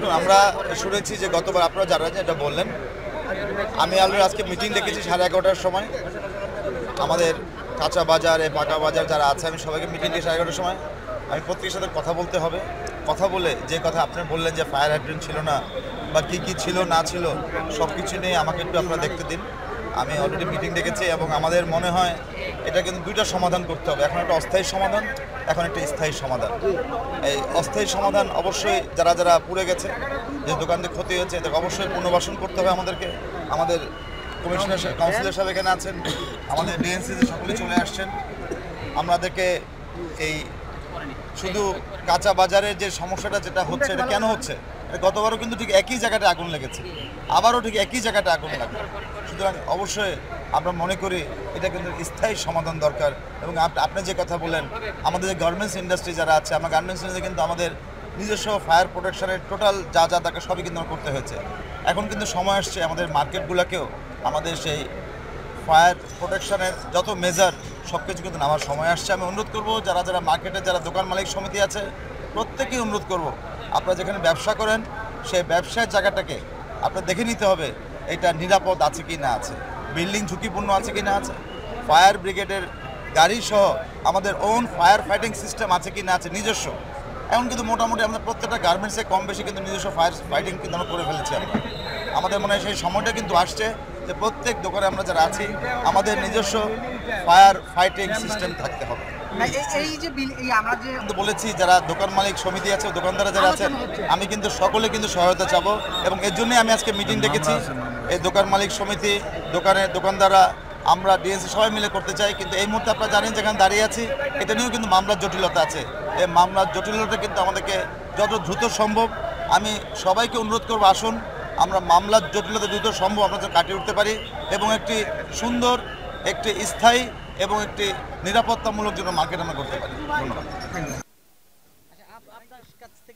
দেখুন, আমরা শুনেছি যে গতবার আপনারা যারা যেটা বললেন। আমি অলরেডি আজকে মিটিং দেখেছি সাড়ে এগারোটার সময়। আমাদের কাঁচা বাজার এ পাকা বাজার যারা আছে, আমি সবাইকে মিটিং ডেকে সাড়ে এগারোটার সময় আমি প্রত্যেকের সাথে কথা বলতে হবে। কথা বলে যে কথা আপনি বললেন যে ফায়ার হাইড্রেন্ট ছিল না, বা কী কী ছিল, না ছিল সব কিছু নিয়ে আমাকে একটু আপনারা দেখতে দিন। আমি অলরেডি মিটিং ডেকেছি এবং আমাদের মনে হয় এটা কিন্তু দুইটা সমাধান করতে হবে। এখন একটা অস্থায়ী সমাধান, এখন একটা স্থায়ী সমাধান। এই অস্থায়ী সমাধান অবশ্যই যারা যারা পুড়ে গেছে, যে দোকানটি ক্ষতি হয়েছে এটাকে অবশ্যই পুনর্বাসন করতে হবে আমাদেরকে। আমাদের কমিশনার কাউন্সিলর সাহেব এখানে আছেন, আমাদের ডিএনসি সকলে চলে আসছেন। আমাদেরকে এই শুধু কাঁচা বাজারের যে সমস্যাটা যেটা হচ্ছে, এটা কেন হচ্ছে? গতবারও কিন্তু ঠিক একই জায়গাটা আগুন লেগেছে। আবারও ঠিক একই জায়গাটা আগুন লাগবে সুতরাং অবশ্যই আমরা মনে করি এটা কিন্তু স্থায়ী সমাধান দরকার এবং আপনি যে কথা বলেন আমাদের যে গার্মেন্টস ইন্ডাস্ট্রি যারা আছে, আমার গার্মেন্টস ইন্ডাস্ট্রি কিন্তু আমাদের নিজস্ব ফায়ার প্রোটেকশনের টোটাল যা যা তাকে সবই কিন্তু করতে হয়েছে। এখন কিন্তু সময় আসছে আমাদের মার্কেটগুলোকেও আমাদের সেই ফায়ার প্রোটেকশনের যত মেজার সব কিছু কিন্তু নামার সময় আসছে। আমি অনুরোধ করব, যারা যারা মার্কেটে যারা দোকান মালিক সমিতি আছে প্রত্যেকেই অনুরোধ করব, আপনারা যেখানে ব্যবসা করেন, সেই ব্যবসার জায়গাটাকে আপনার দেখে নিতে হবে। এটা নিরাপদ আছে কি না আছে? বিল্ডিং ঝুঁকিপূর্ণ আছে কি না আছে? ফায়ার ব্রিগেডের গাড়ি সহ আমাদের ওন ফায়ার ফাইটিং সিস্টেম আছে কি না আছে নিজস্ব। এখন কিন্তু মোটামুটি আমাদের প্রত্যেকটা গার্মেন্টসে কম বেশি কিন্তু নিজস্ব ফায়ার ফাইটিং কিন্তু আমরা করে ফেলেছি আমরা। আমাদের মনে হয় সেই সময়টা কিন্তু আসছে যে প্রত্যেক দোকানে আমরা যারা আছি আমাদের নিজস্ব ফায়ার ফাইটিং সিস্টেম থাকতে হবে। এই- যে আমরা বলেছি যারা দোকান মালিক সমিতি আছে দোকানদারা যারা আছেন আমি কিন্তু সকলে কিন্তু সহায়তা চাবো এবং এর জন্যই আমি আজকে মিটিং ডেকেছি। এই দোকান মালিক সমিতি, দোকানের দোকানদাররা, আমরা ডিএসসি সবাই মিলে করতে চাই, কিন্তু এই মুহূর্তে আপনারা জানেন যেখানে দাঁড়িয়ে আছি, এটা নিয়েও কিন্তু মামলার জটিলতা আছে। এই মামলার জটিলতা কিন্তু আমাদেরকে যত দ্রুত সম্ভব, আমি সবাইকে অনুরোধ করব, আসুন, আমরা মামলার জটিলতা দ্রুত সম্ভব আমরা কাটিয়ে উঠতে পারি এবং একটি সুন্দর, একটি স্থায়ী এবং একটি নিরাপত্তামূলক জন্য মার্কেট আমরা করতে পারি।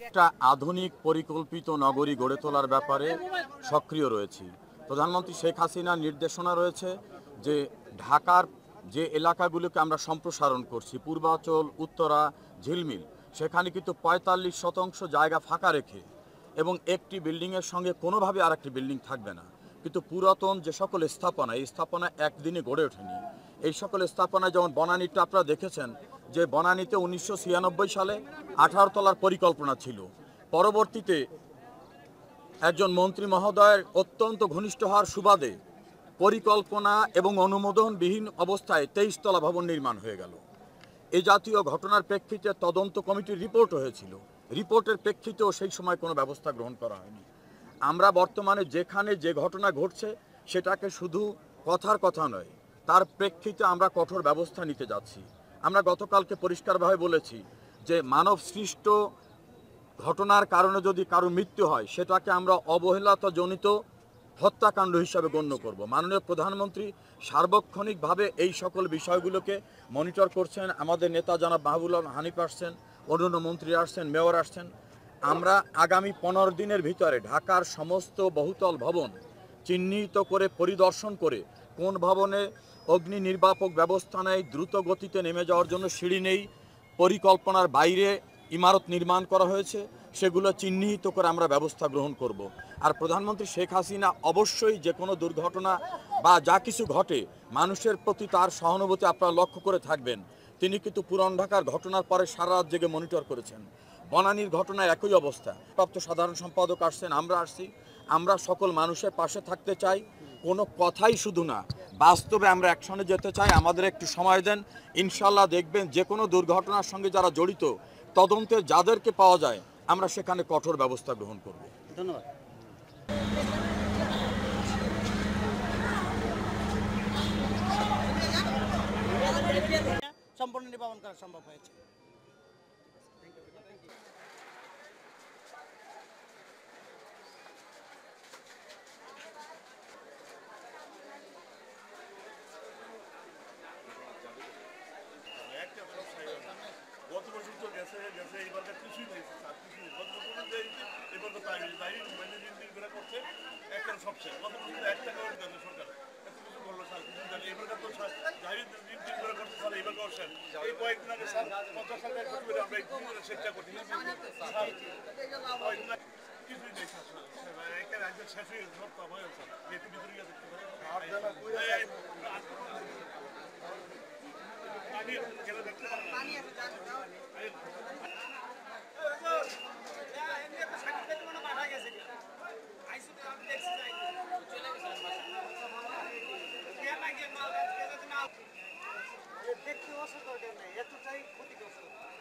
একটা আধুনিক পরিকল্পিত নগরী গড়ে তোলার ব্যাপারে সক্রিয় রয়েছি। প্রধানমন্ত্রী শেখ হাসিনার নির্দেশনা রয়েছে যে ঢাকার যে এলাকাগুলোকে আমরা সম্প্রসারণ করছি, পূর্বাচল, উত্তরা, ঝিলমিল, সেখানে কিন্তু পঁয়তাল্লিশ শতাংশ জায়গা ফাঁকা রেখে এবং একটি বিল্ডিংয়ের সঙ্গে কোনোভাবে আর একটি বিল্ডিং থাকবে না। কিন্তু পুরাতন যে সকল স্থাপনা, এই স্থাপনা একদিনে গড়ে ওঠেনি। এই সকল স্থাপনায় যেমন বনানীটা আপনারা দেখেছেন, যে বনানীতে উনিশশো ছিয়ানব্বই সালে আঠারো তলার পরিকল্পনা ছিল। পরবর্তীতে একজন মন্ত্রী মহোদয়ের অত্যন্ত ঘনিষ্ঠ হওয়ার সুবাদে পরিকল্পনা এবং অনুমোদনবিহীন অবস্থায় তেইশতলা ভবন নির্মাণ হয়ে গেল। এ জাতীয় ঘটনার প্রেক্ষিতে তদন্ত কমিটির রিপোর্ট হয়েছিল। রিপোর্টের প্রেক্ষিতেও সেই সময় কোনো ব্যবস্থা গ্রহণ করা হয়নি। আমরা বর্তমানে যেখানে যে ঘটনা ঘটছে, সেটাকে শুধু কথার কথা নয়, তার প্রেক্ষিতে আমরা কঠোর ব্যবস্থা নিতে যাচ্ছি। আমরা গতকালকে পরিষ্কারভাবে বলেছি যে মানব সৃষ্ট ঘটনার কারণে যদি কারও মৃত্যু হয়, সেটাকে আমরা অবহেলাতজনিত হত্যাকাণ্ড হিসাবে গণ্য করব। মাননীয় প্রধানমন্ত্রী সার্বক্ষণিকভাবে এই সকল বিষয়গুলোকে মনিটর করছেন। আমাদের নেতা জনাব মাহবুল হানিফ আসছেন, অন্যান্য মন্ত্রী আসছেন, মেয়র আসছেন। আমরা আগামী পনেরো দিনের ভিতরে ঢাকার সমস্ত বহুতল ভবন চিহ্নিত করে পরিদর্শন করে কোন ভবনে অগ্নি নির্বাপক ব্যবস্থা নেই, দ্রুত গতিতে নেমে যাওয়ার জন্য সিঁড়ি নেই, পরিকল্পনার বাইরে ইমারত নির্মাণ করা হয়েছে, সেগুলো চিহ্নিত করে আমরা ব্যবস্থা গ্রহণ করব। আর প্রধানমন্ত্রী শেখ হাসিনা অবশ্যই যে কোনো দুর্ঘটনা বা যা কিছু ঘটে, মানুষের প্রতি তার সহানুভূতি আপনারা লক্ষ্য করে থাকবেন। তিনি কিন্তু পুরান ঢাকার ঘটনার পরে সারা রাত জেগে মনিটর করেছেন। বনানীর ঘটনায় একই অবস্থা। প্রাপ্ত সাধারণ সম্পাদক আসছেন, আমরা আসছি। আমরা সকল মানুষের পাশে থাকতে চাই। কোনো কথাই শুধু না, বাস্তবে আমরা অ্যাকশনে যেতে চাই, আমাদের একটু সময় দেন ইনশাল্লাহ দেখবেন যে কোনো দুর্ঘটনার সঙ্গে যারা জড়িত, তদন্তে যাদেরকে পাওয়া যায়, আমরা সেখানে কঠোর ব্যবস্থা গ্রহণ করব। ধন্যবাদ। সম্পূর্ণ নির্বাপন করা সম্ভব হয়েছে গত বছর তো গেছে গেছে এবারকার কিছুই নেই স্যার কিছুই গত বছর যে এবার তো তাই তাই দিন দিন করে করছে একটা সবচেয়ে। গত বছর এক টাকা দেন সরকার। এত কিছু করল স্যার কিছু জানি এবারকার তো স্যার যাই দিন দিন করে করছে স্যার এবার করছেন এই কয়েকদিন আগে স্যার পঞ্চাশ টাকা একটু করে আমরা এই করে চেষ্টা করছি। স্যার কয়েকদিন আগে কিছুই নেই স্যার। স্যার, এখানে শেষ হয়ে গেছে সব কাম হয়ে গেছে। যেহেতু ভিতরে গিয়ে দেখতে পারেন এই, এই, পানি গেলে পানি আছে やっと財布持ってきますか。